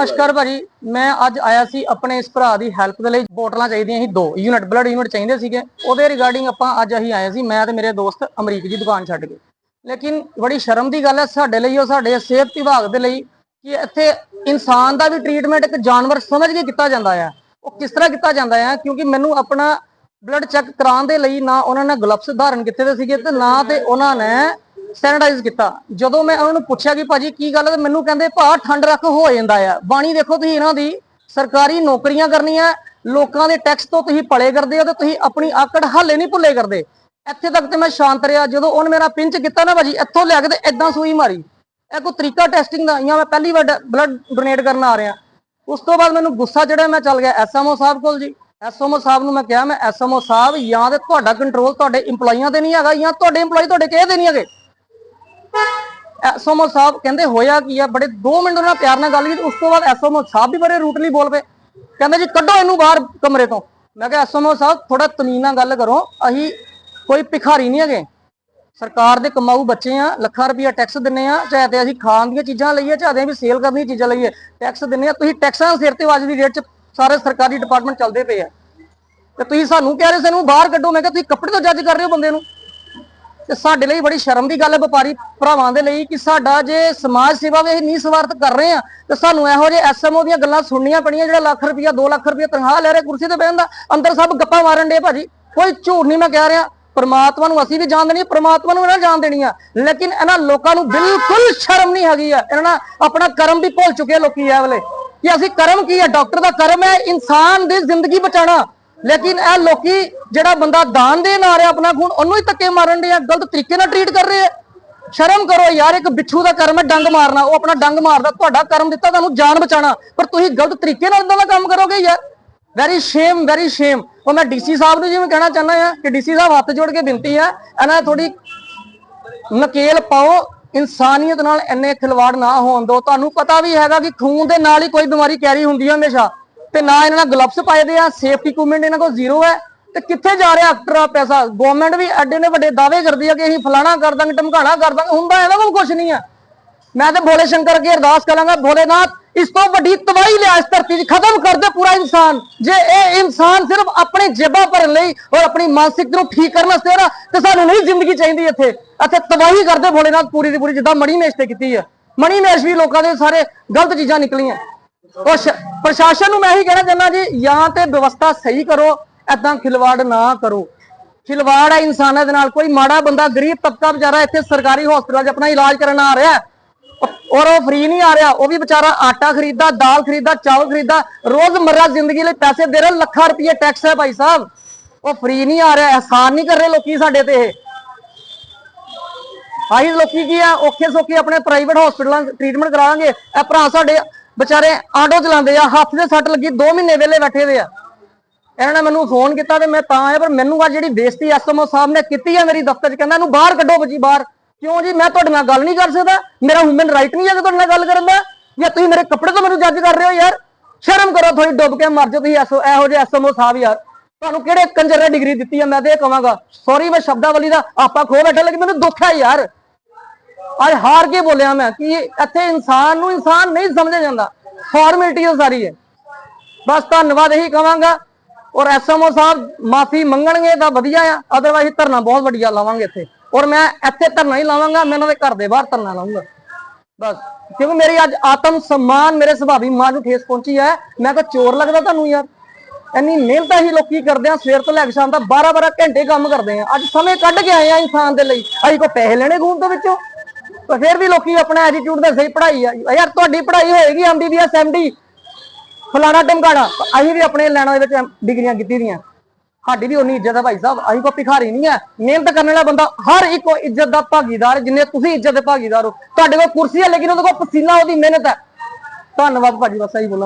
ਨਮਸਕਾਰ ਭਾਜੀ। ਮੈਂ ਅੱਜ ਆਇਆ ਸੀ ਆਪਣੇ ਇਸ ਭਰਾ ਦੀ ਹੈਲਪ ਦੇ ਲਈ। ਬੋਟਲਾਂ ਚਾਹੀਦੀਆਂ ਸੀ ਦੋ। ਯੂਨਿਟ ਬਲੱਡ ਯੂਨਿਟ ਚਾਹੀਦੇ ਸੀਗੇ। ਉਹਦੇ ਰਿਗਾਰਡਿੰਗ ਆਪਾਂ ਅੱਜ ਅਸੀਂ ਆਏ ਸੀ। ਮੈਂ ਤੇ ਮੇਰੇ ਦੋਸਤ ਅਮਰੀਕ ਜੀ ਦੁਕਾਨ ਛੱਡ ਕੇ। ਲੇਕਿਨ ਬੜੀ ਸ਼ਰਮ ਦੀ ਗੱਲ ਹੈ, ਸਾਡੇ ਲਈ ਉਹ ਸਾਡੇ ਸਿਹਤ ਵਿਭਾਗ ਦੇ ਲਈ ਕਿ ਇੱਥੇ ਇਨਸਾਨ ਦਾ ਵੀ ਟ੍ਰੀਟਮੈਂਟ ਇੱਕ ਜਾਨਵਰ ਸਮਝ ਕੇ ਕੀਤਾ ਜਾਂਦਾ ਹੈ ਉਹ ਕਿਸ ਤਰ੍ਹਾਂ ਕੀਤਾ ਜਾਂਦਾ ਹੈ ਕਿਉਂਕਿ ਮੈਨੂੰ ਆਪਣਾ ਬਲੱਡ ਚੈੱਕ ਕਰਾਉਣ ਦੇ ਲਈ ਨਾ ਉਹਨਾਂ ਨੇ ਗਲਵਸ ਧਾਰਨ ਕੀਤੇ ਦੇ ਸੀਗੇ ਤੇ ਨਾ ਤੇ ਉਹਨਾਂ ਨੇ ਸੈਨੀਟਾਈਜ਼ ਕੀਤਾ। ਜਦੋਂ ਮੈਂ ਉਹਨਾਂ ਨੂੰ ਪੁੱਛਿਆ ਕਿ ਭਾਜੀ ਕੀ ਗੱਲ ਹੈ ਮੈਨੂੰ ਕਹਿੰਦੇ, ਭਾ, ਠੰਡ ਰੱਖ ਹੋ ਜਾਂਦਾ ਆ। ਬਾਣੀ ਦੇਖੋ ਤੁਸੀਂ ਇਹਨਾਂ ਦੀ, ਸਰਕਾਰੀ ਨੌਕਰੀਆਂ ਕਰਨੀਆਂ, ਲੋਕਾਂ ਦੇ ਟੈਕਸ ਤੋਂ ਤੁਸੀਂ ਪਲੇ ਕਰਦੇ ਹੋ ਤੇ ਤੁਸੀਂ ਆਪਣੀ ਆਕੜ ਹਾਲੇ ਨਹੀਂ ਭੁੱਲੇ ਕਰਦੇ। ਇੱਥੇ ਤੱਕ ਤੇ ਮੈਂ ਸ਼ਾਂਤ ਰਿਹਾ। ਜਦੋਂ ਉਹਨੇ ਮੇਰਾ ਪਿੰਚ ਕੀਤਾ ਨਾ ਭਾਜੀ, ਇੱਥੋਂ ਲੈ ਕੇ ਤੇ ਇਦਾਂ ਸੂਈ ਮਾਰੀ। ਇਹ ਕੋਈ ਤਰੀਕਾ ਟੈਸਟਿੰਗ ਦਾ ਜਾਂ ਮੈਂ ਪਹਿਲੀ ਵਾਰ ਬਲੱਡ ਡੋਨੇਟ ਕਰਨ ਆ ਰਿਹਾ। ਉਸ ਤੋਂ ਬਾਅਦ ਮੈਨੂੰ ਗੁੱਸਾ ਚੜਿਆ, ਮੈਂ ਚੱਲ ਗਿਆ ਐਸਐਮਓ ਸਾਹਿਬ ਕੋਲ ਜੀ। ਐਸਐਮਓ ਸਾਹਿਬ ਨੂੰ ਮੈਂ ਕਿਹਾ, ਮੈਂ ਐਸਐਮਓ ਸਾਹਿਬ, ਜਾਂ ਤੇ ਤੁਹਾਡਾ ਕੰਟਰੋਲ ਤੁਹਾਡੇ EMPLOYEEਆਂ ਤੇ ਨਹੀਂ ਹੈਗਾ, ਜਾਂ ਤੁਹਾਡੇ EMPLOYEE ਤੁਹਾਡੇ ਕਿਸੇ ਦੇ ਨਹੀਂ ਹੈਗੇ। ਐਸਐਮਓ ਸਾਹਿਬ ਕਹਿੰਦੇ ਹੋਇਆ ਕੀ ਆ, ਬੜੇ 2 ਮਿੰਟ ਉਹਨਾਂ ਨਾਲ ਪਿਆਰ ਨਾਲ ਗੱਲ ਕੀਤੀ, ਉਸ ਤੋਂ ਬਾਅਦ ਐਸਐਮਓ ਸਾਹਿਬ ਵੀ ਬੜੇ ਰੂਟਲੀ ਬੋਲ ਪਏ। ਕਹਿੰਦੇ ਜੀ ਕੱਢੋ ਇਹਨੂੰ ਬਾਹਰ ਕਮਰੇ ਤੋਂ। ਮੈਂ ਕਿਹਾ ਐਸਐਮਓ ਸਾਹਿਬ ਥੋੜਾ ਤਮੀਨ ਨਾਲ ਗੱਲ ਕਰੋ, ਅਸੀਂ ਕੋਈ ਭਿਖਾਰੀ ਨਹੀਂ ਹੈਗੇ। ਸਰਕਾਰ ਦੇ ਕਮਾਊ ਬੱਚੇ ਆ, ਲੱਖਾਂ ਰੁਪਇਆ ਟੈਕਸ ਦਿੰਨੇ ਆ, ਚਾਹੇ ਤੇ ਅਸੀਂ ਖਾਣ ਦੀਆਂ ਚੀਜ਼ਾਂ ਲਈਏ, ਚਾਹੇ ਵੀ ਸੇਲ ਕਰਨ ਦੀਆਂ ਚੀਜ਼ਾਂ ਲਈਏ ਟੈਕਸ ਦਿੰਨੇ ਆ। ਤੁਸੀਂ ਟੈਕਸਾਂ ਦੇ ਸਿਰ ਤੇ ਅੱਜ ਦੀ ਡੇਟ 'ਚ ਸਾਰੇ ਸਰਕਾਰੀ ਡਿਪਾਰਟਮੈਂਟ ਚੱਲਦੇ ਪਏ ਆ। ਤੇ ਤੁਸੀਂ ਸਾਨੂੰ ਕਹਿ ਰਹੇ ਸਾਨੂੰ ਬਾਹਰ ਕੱਢੋ। ਮੈਂ ਕਿਹਾ ਤੁਸੀਂ ਕੱਪੜੇ ਤੋਂ ਜੱਜ ਕਰ ਰਹੇ ਹੋ ਬੰਦੇ ਨੂੰ। ਤੇ ਸਾਡੇ ਲਈ ਬੜੀ ਸ਼ਰਮ ਦੀ ਗੱਲ ਹੈ ਵਪਾਰੀ ਭਰਾਵਾਂ ਦੇ ਲਈ ਕਿ ਸਾਡਾ ਜੇ ਸਮਾਜ ਸੇਵਾ ਵੀ ਅਸੀਂ ਨਹੀਂ ਸਵਾਰਥ ਕਰ ਰਹੇ ਆ ਤੇ ਸਾਨੂੰ ਇਹੋ ਜਿਹੇ ਐਸਐਮਓ ਦੀਆਂ ਗੱਲਾਂ ਸੁਣਨੀਆਂ ਪਣੀਆਂ ਜਿਹੜਾ ਲੱਖ ਰੁਪਇਆ 2 ਲੱਖ ਰੁਪਇਆ ਤਨਖਾਹ ਲੈ ਰਿਹਾ ਕੁਰਸੀ ਤੇ ਬਹਿਣ ਦਾ, ਅੰਦਰ ਸਭ ਗੱਪਾਂ ਮਾਰਨ ਦੇ ਭਾਜੀ। ਕੋਈ ਝੂਠ ਨਹੀਂ ਮੈਂ ਕਹਿ ਰਿਹਾ, ਪਰਮਾਤਮਾ ਨੂੰ ਅਸੀਂ ਵੀ ਜਾਣ ਦੇਣੀ ਪਰਮਾਤਮਾ ਨੂੰ ਇਹਨਾਂ ਜਾਣ ਦੇਣੀ ਆ। ਲੇਕਿਨ ਇਹਨਾਂ ਲੋਕਾਂ ਨੂੰ ਬਿਲਕੁਲ ਸ਼ਰਮ ਨਹੀਂ ਹੈਗੀ ਆ। ਇਹਨਾਂ ਨਾਲ ਆਪਣਾ ਕਰਮ ਵੀ ਭੁੱਲ ਚੁੱਕੇ ਲੋਕੀ ਇਹ ਵੇਲੇ। ਕਿ ਅਸੀਂ ਕਰਮ ਕੀ ਹੈ ਡਾਕਟਰ ਦਾ ਕਰਮ ਹੈ ਇਨਸਾਨ ਦੀ ਜ਼ਿੰਦਗੀ ਬਚਾਉਣਾ। ਲੇਕਿਨ ਇਹ ਲੋਕੀ ਜਿਹੜਾ ਬੰਦਾ ਦਾਨ ਦੇਣ ਆ ਰਿਹਾ ਆਪਣਾ ਖੂਨ, ਉਹਨੂੰ ਹੀ ਧੱਕੇ ਮਾਰਨ ਦੇ ਆ, ਗਲਤ ਤਰੀਕੇ ਨਾਲ ਟਰੀਟ ਕਰ ਰਹੇ ਆ। ਸ਼ਰਮ ਕਰੋ ਯਾਰ, ਇੱਕ ਬਿੱਛੂ ਦਾ ਕਰਮ ਹੈ, ਡੰਗ ਮਾਰਨਾ, ਉਹ ਆਪਣਾ ਡੰਗ ਮਾਰਦਾ, ਤੁਹਾਡਾ ਕਰਮ ਦਿੱਤਾ, ਤੁਹਾਨੂੰ ਜਾਨ ਬਚਾਉਣਾ, ਪਰ ਤੁਸੀਂ ਗਲਤ ਤਰੀਕੇ ਨਾਲ ਇਦਾਂ ਦਾ ਕੰਮ ਕਰੋਗੇ ਯਾਰ। ਵੈਰੀ ਸ਼ੇਮ ਵੈਰੀ ਸ਼ੇਮ ਉਹ ਮੈਂ ਡੀਸੀ ਸਾਹਿਬ ਨੂੰ ਜਿਵੇਂ ਕਹਿਣਾ ਚਾਹੁੰਦਾ ਆ ਕਿ ਡੀਸੀ ਸਾਹਿਬ ਹੱਥ ਜੋੜ ਕੇ ਬੇਨਤੀ ਆ, ਇਹਨਾਂ ਥੋੜੀ ਨਕੇਲ ਪਾਓ, ਇਨਸਾਨੀਅਤ ਨਾਲ ਇੰਨੇ ਖਿਲਵਾੜ ਨਾ ਹੋਣ ਦਿਓ। ਤੁਹਾਨੂੰ ਪਤਾ ਵੀ ਹੈਗਾ ਕਿ ਖੂਨ ਦੇ ਨਾਲ ਹੀ ਕੋਈ ਬਿਮਾਰੀ ਕੈਰੀ ਹੁੰਦੀ ਹੈ ਹਮੇਸ਼ਾ। ਤੇ ਨਾ ਇਹਨਾਂ ਨਾਲ ਗਲਵਸ ਪਾਏ ਦੇ ਆ ਸੇਫਟੀ ਇਕਵਿਪਮੈਂਟ ਇਹਨਾਂ ਕੋਲ ਜ਼ੀਰੋ ਹੈ। ਤੇ ਕਿੱਥੇ ਜਾ ਰਿਹਾ ਅਕਟਰ ਪੈਸਾ? ਗਵਰਨਮੈਂਟ ਵੀ ਐਡੇ ਨੇ ਵੱਡੇ ਦਾਅਵੇ ਕਰਦੀ ਆ ਕਿ ਅਸੀਂ ਫਲਾਣਾ ਕਰ ਦਾਂਗੇ ਟਮਕਾਣਾ ਕਰ ਦਾਂਗੇ, ਹੁੰਦਾ ਇਹਨਾਂ ਕੋਲ ਕੁਝ ਨਹੀਂ ਆ। ਮੈਂ ਤੇ ਭੋਲੇ ਸ਼ੰਕਰ ਅੱਗੇ ਅਰਦਾਸ ਕਰਾਂਗਾ, ਭੋਲੇਨਾਥ, ਇਸ ਤੋਂ ਵੱਡੀ ਤਬਾਹੀ ਲਿਆ, ਇਸ ਧਰਤੀ 'ਚ ਖਤਮ ਕਰ ਦੇ ਪੂਰਾ ਇਨਸਾਨ। ਜੇ ਇਹ ਇਨਸਾਨ ਸਿਰਫ ਆਪਣੇ ਜੇਬਾਂ ਭਰਨ ਲਈ ਔਰ ਆਪਣੀ ਮਾਨਸਿਕ ਨੂੰ ਠੀਕ ਕਰਨ ਵਾਸਤੇ ਨਾ, ਤੇ ਸਾਨੂੰ ਨਹੀਂ ਜ਼ਿੰਦਗੀ ਚਾਹੀਦੀ ਇੱਥੇ। ਇੱਥੇ ਤਬਾਹੀ ਕਰਦੇ ਭੋਲੇਨਾਥ ਪੂਰੀ ਦੀ ਪੂਰੀ, ਜਿੱਦਾਂ ਮਣੀ ਮੇਸ਼ ਤੇ ਕੀਤੀ ਆ। ਮਣੀ ਮੇਸ਼ ਵੀ ਲੋਕਾਂ ਦੇ ਸਾਰੇ ਗਲਤ ਚੀਜ਼ਾਂ ਨਿਕਲੀਆਂ। ਉਹ ਪ੍ਰਸ਼ਾਸਨ ਨੂੰ ਮੈਂ ਇਹੀ ਕਹਿਣਾ ਚਾਹੁੰਦਾ ਜੀ, ਜਾਂ ਤੇ ਵਿਵਸਥਾ ਸਹੀ ਕਰੋ ਐਦਾਂ ਖਿਲਵਾੜ ਨਾ ਕਰੋ। ਖਿਲਵਾੜ ਹੈ ਇਨਸਾਨਾਂ ਦੇ ਨਾਲ, ਕੋਈ ਮਾੜਾ ਬੰਦਾ, ਗਰੀਬ ਤਬਕਾ ਵਿਚਾਰਾ ਇੱਥੇ ਸਰਕਾਰੀ ਹਸਪਤਾਲ 'ਚ ਆਪਣਾ ਇਲਾਜ ਕਰਨ ਆ ਰਿਹਾ। ਔਰ ਉਹ ਫ੍ਰੀ ਨਹੀਂ ਆ ਰਿਹਾ, ਉਹ ਵੀ ਵਿਚਾਰਾ ਆਟਾ ਖਰੀਦਦਾ, ਦਾਲ ਖਰੀਦਦਾ, ਚਾਵਲ ਖਰੀਦਦਾ ਰੋਜ਼ਮਰਰਾ ਜ਼ਿੰਦਗੀ ਲਈ ਪੈਸੇ ਦੇ ਰਿਹਾ, ਲੱਖਾਂ ਰੁਪਏ ਟੈਕਸ ਹੈ ਭਾਈ ਸਾਹਿਬ। ਉਹ ਫ੍ਰੀ ਨਹੀਂ ਆ ਰਿਹਾ, ਅਹਿਸਾਨ ਨਹੀਂ ਕਰ ਰਹੇ ਲੋਕੀ ਸਾਡੇ ਤੇ ਇਹ। ਆਹੀ ਲੋਕੀ ਕੀ ਆ, ਔਖੇ ਸੌਖੇ ਆਪਣੇ ਪ੍ਰਾਈਵੇਟ ਹਸਪੀਟਲਾਂ ਟ੍ਰੀਟਮੈਂਟ ਕਰਾਵਾਂਗੇ। ਇਹ ਭਰਾ ਸਾਡੇ ਵਿਚਾਰੇ ਆਟੋ ਚਲਾਉਂਦੇ ਆ, ਹੱਥ ਦੇ ਸੱਟ ਲੱਗੀ 2 ਮਹੀਨੇ ਵੇਲੇ ਬੈਠੇ ਦੇ ਆ। ਇਹਨਾਂ ਨੇ ਮੈਨੂੰ ਫੋਨ ਕੀਤਾ ਤੇ ਮੈਂ ਤਾਂ ਆਇਆ, ਪਰ ਮੈਨੂੰ ਆ ਜਿਹੜੀ ਬੇਇੱਜ਼ਤੀ ਐਸਐਮਓ ਸਾਹਿਬ ਨੇ ਕੀਤੀ ਆ ਮੇਰੀ ਦਫ਼ਤਰ 'ਚ, ਕਹਿੰਦਾ ਇਹਨੂੰ ਬਾਹਰ ਕੱਢੋ ਜੀ ਬਾਹਰ। ਕਿਉਂ ਜੀ? ਮੈਂ ਤੁਹਾਡੇ ਨਾਲ ਗੱਲ ਨਹੀਂ ਕਰ ਸਕਦਾ। ਮੇਰਾ ਹਿਊਮਨ ਰਾਈਟ ਨਹੀਂ ਹੈ ਕਿ ਤੁਹਾਡੇ ਨਾਲ ਗੱਲ ਕਰਨ ਦਾ। ਜਾਂ ਤੁਸੀਂ ਮੇਰੇ ਕੱਪੜੇ ਤੋਂ ਮੈਨੂੰ ਜੱਜ ਕਰ ਰਹੇ ਹੋ ਯਾਰ? ਸ਼ਰਮ ਕਰੋ ਥੋੜੀ ਡੁੱਬ ਕੇ ਮਰ ਜਾਓ ਤੁਸੀਂ ਐਸੋ ਇਹੋ ਜਿਹੇ ਐਸਐਮਓ ਸਾਹਿਬ ਯਾਰ। ਤੁਹਾਨੂੰ ਕਿਹੜੇ ਕੰਜਰ ਨੇ ਡਿਗਰੀ ਦਿੱਤੀ ਆ, ਮੈਂ ਤੇ ਇਹ ਕਹਾਂਗਾ ਸੌਰੀ ਮੈਂ ਸ਼ਬਦਾਵਲੀ ਦਾ ਆਪਾ ਖੋ ਬੈਠਾ, ਲੇਕਿਨ ਮੈਨੂੰ ਦੁੱਖ ਹੈ ਯਾਰ। ਅੱਜ ਹਾਰ ਕੇ ਬੋਲਿਆ ਮੈਂ ਕਿ ਇੱਥੇ ਇਨਸਾਨ ਨੂੰ ਇਨਸਾਨ ਨਹੀਂ ਸਮਝਿਆ ਜਾਂਦਾ। ਫਾਰਮੈਲਿਟੀ ਉਹ ਸਾਰੀ ਹੈ। ਬਸ ਧੰਨਵਾਦ ਇਹੀ ਕਵਾਂਗਾ। ਔਰ ਐਸਐਮਓ ਸਾਹਿਬ ਮਾਫੀ ਮੰਗਣਗੇ ਤਾਂ ਵਧੀਆ ਆ। ਅਦਰਵਾਈਜ਼ ਧਰਨਾ ਬਹੁਤ ਵੱਡੀਆ ਲਾਵਾਂਗੇ ਇੱਥੇ। ਔਰ ਮੈਂ ਇੱਥੇ ਧਰਨਾ ਹੀ ਲਾਵਾਂਗਾ, ਮੈਂ ਉਹਨਾਂ ਦੇ ਘਰ ਦੇ ਬਾਹਰ ਧਰਨਾ ਲਾਉਂਗਾ। ਬਸ, ਕਿਉਂਕਿ ਮੇਰੀ ਅੱਜ ਆਤਮ ਸਨਮਾਨ ਮੇਰੇ ਸੁਭਾਵੀ ਮਾਂ ਨੂੰ ਠੇਸ ਪਹੁੰਚੀ ਹੈ। ਮੈਂ ਤਾਂ ਚੋਰ ਲੱਗਦਾ ਤੁਹਾਨੂੰ ਯਾਰ। ਇੰਨੀ ਮਿਹਨਤ ਹੀ ਲੋਕੀ ਕਰਦੇ ਆ ਸਵੇਰ ਤੋਂ ਲੈ ਕੇ ਸ਼ਾਮ ਤੱਕ 12 12 ਘੰਟੇ ਕੰਮ ਕਰਦੇ ਆ ਅੱਜ ਸਮੇਂ ਕੱਢ ਕੇ ਆਏ ਆ ਇਨਸਾਨ ਦੇ ਲਈ। ਅਸੀਂ ਕੋ ਪੈਸੇ ਲੈਣੇ ਗੂੰਦ ਦੇ ਵਿੱਚੋਂ? ਪਰ ਫਿਰ ਵੀ ਲੋਕੀ ਆਪਣਾ ਐਟੀਟਿਊਡ ਦੇ ਸਹੀ ਪੜ੍ਹਾਈ ਆ। ਯਾਰ ਤੁਹਾਡੀ ਪੜ੍ਹਾਈ ਹੋਏਗੀ ਐਮਬੀਬੀਐਸ ਐਮਡੀ ਫਲਾਣਾ ਟਮਕਾਣਾ ਅਸੀਂ ਵੀ ਆਪਣੇ ਲੈਣਾ ਦੇ ਵਿੱਚ ਡਿਗਰੀਆਂ ਕੀਤੀ ਦੀਆਂ। ਸਾਡੀ ਵੀ ਉਨੀ ਇੱਜ਼ਤ ਹੈ ਭਾਈ ਸਾਹਿਬ। ਅਸੀਂ ਕੋਈ ਭਿਖਾਰੀ ਨਹੀਂ ਹੈ ਮਿਹਨਤ ਕਰਨ ਵਾਲਾ ਬੰਦਾ ਹਰ ਇੱਕ ਇੱਜ਼ਤ ਦਾ ਭਾਗੀਦਾਰ, ਜਿੰਨੇ ਤੁਸੀਂ ਇੱਜ਼ਤ ਦੇ ਭਾਗੀਦਾਰ ਹੋ। ਤੁਹਾਡੇ ਕੋਲ ਕੁਰਸੀ ਹੈ ਲੇਕਿਨ ਉਹਦੇ ਕੋਲ ਪਸੀਨਾ, ਉਹਦੀ ਮਿਹਨਤ ਹੈ ਧੰਨਵਾਦ ਭਾਜੀ, ਬਸ ਇਹੀ ਬੋਲਾਂ।